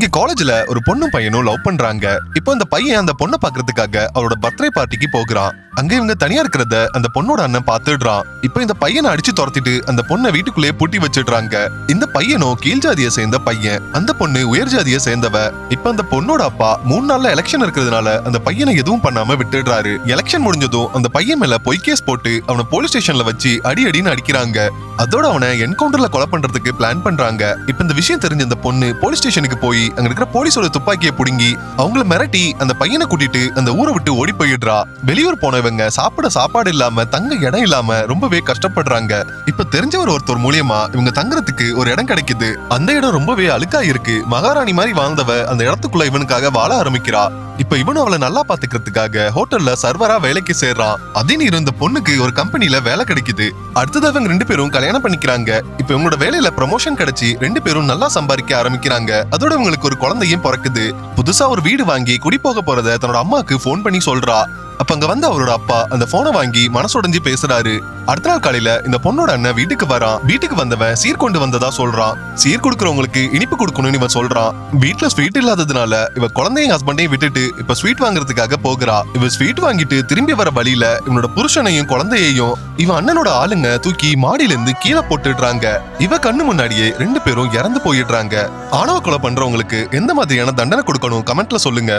இங்க காலேஜ்ல ஒரு பொண்ணும் பையனும் லவ் பண்றாங்க. இப்போ அந்த பையன் அந்த பொண்ணை பாக்குறதுக்காக அவரோட பர்த்டே பார்ட்டிக்கு போகிறான். அங்க இவங்க தனியா இருக்கிறத அந்த பொண்ணோட அண்ணன் பாத்துடுறான் இப்ப இந்த பையனை அடிச்சு துரத்திட்டு அந்த பொண்ணை வீட்டுக்குள்ளேயே பூட்டி வச்சிடுறாங்க. இந்த பையனும் கீழ் ஜாதியை சேர்ந்த பையன் அந்த பொண்ணு உயர் ஜாதியை சேர்ந்தவ. இப்ப அந்த பொண்ணோட அப்பா மூணு நாள்ல எலெக்ஷன் இருக்கிறதுனால அந்த பையனை எதுவும் பண்ணாம விட்டுடுறாரு. எலெக்ஷன் முடிஞ்சதும் அந்த பையன் மேல பொய் கேஸ் போட்டு அவனை போலீஸ் ஸ்டேஷன்ல வச்சு அடி அடின்னு அடிக்கிறாங்க. அதோட அவனை என்கவுண்டர்ல கொலை பண்றதுக்கு பிளான் பண்றாங்க. இப்ப இந்த விஷயம் தெரிஞ்ச அந்த பொண்ணு போலீஸ் ஸ்டேஷனுக்கு போய் அங்க இருக்கிற போலீஸோட துப்பாக்கியை புடுங்கி அவங்கள மிரட்டி அந்த பையனை கூட்டிட்டு அந்த ஊரை விட்டு ஓடி போயிடுறா. வெளியூர் போனவ போனவங்க சாப்பிட சாப்பாடு இல்லாம தங்க இடம் இல்லாம ரொம்பவே கஷ்டப்படுறாங்க. இப்ப தெரிஞ்சவர் ஒருத்தர் மூலியமா இவங்க தங்குறதுக்கு ஒரு இடம் கிடைக்குது. அந்த இடம் ரொம்பவே அழுக்கா இருக்கு. மகாராணி மாதிரி வாழ்ந்தவ அந்த இடத்துக்குள்ள இவனுக்காக வாழ ஆரம்பிக்கிறா. இப்ப இவனும் அவளை நல்லா பாத்துக்கிறதுக்காக ஹோட்டல்ல சர்வரா வேலைக்கு சேர்றான். அதே இருந்த பொண்ணுக்கு ஒரு கம்பெனில வேலை கிடைக்குது. அடுத்தது அவங்க ரெண்டு பேரும் கல்யாணம் பண்ணிக்கிறாங்க. இப்ப இவங்களோட வேலையில ப்ரமோஷன் கிடைச்சி ரெண்டு பேரும் நல்லா சம்பாதிக்க ஆரம்பிக்கிறாங்க. அதோட இவங்களுக்கு ஒரு குழந்தையும் பிறக்குது. புதுசா ஒரு வீடு வாங்கி குடி போக போறத தன்னோட அம்மாக்கு போன் பண்ணி சொல்றா. அப்ப அங்க வந்து அவரோட அப்பா அந்த போனை வாங்கி மனசுடைஞ்சு பேசுறாரு. அடுத்த நாள் காலையில இந்த பொண்ணோட அண்ணன் வீட்டுக்கு வரான். வீட்டுக்கு வந்தவன் சீர் கொண்டு வந்ததா சொல்றான். சீர் கொடுக்கறவங்களுக்கு இனிப்பு கொடுக்கணும்னு இவன் சொல்றான். வீட்ல ஸ்வீட் இல்லாததுனால இவ குழந்தையும் ஹஸ்பண்டையும் விட்டுட்டு இப்ப ஸ்வீட் வாங்குறதுக்காக போகிறா. இவ ஸ்வீட் வாங்கிட்டு திரும்பி வர வழியில இவனோட புருஷனையும் குழந்தையையும் இவன் அண்ணனோட ஆளுங்க தூக்கி மாடியில இருந்து கீழே போட்டுடுறாங்க. இவ கண்ணு முன்னாடியே ரெண்டு பேரும் இறந்து போயிடுறாங்க. ஆணவ கொலை பண்றவங்களுக்கு எந்த மாதிரியான தண்டனை கொடுக்கணும்? கமெண்ட்ல சொல்லுங்க.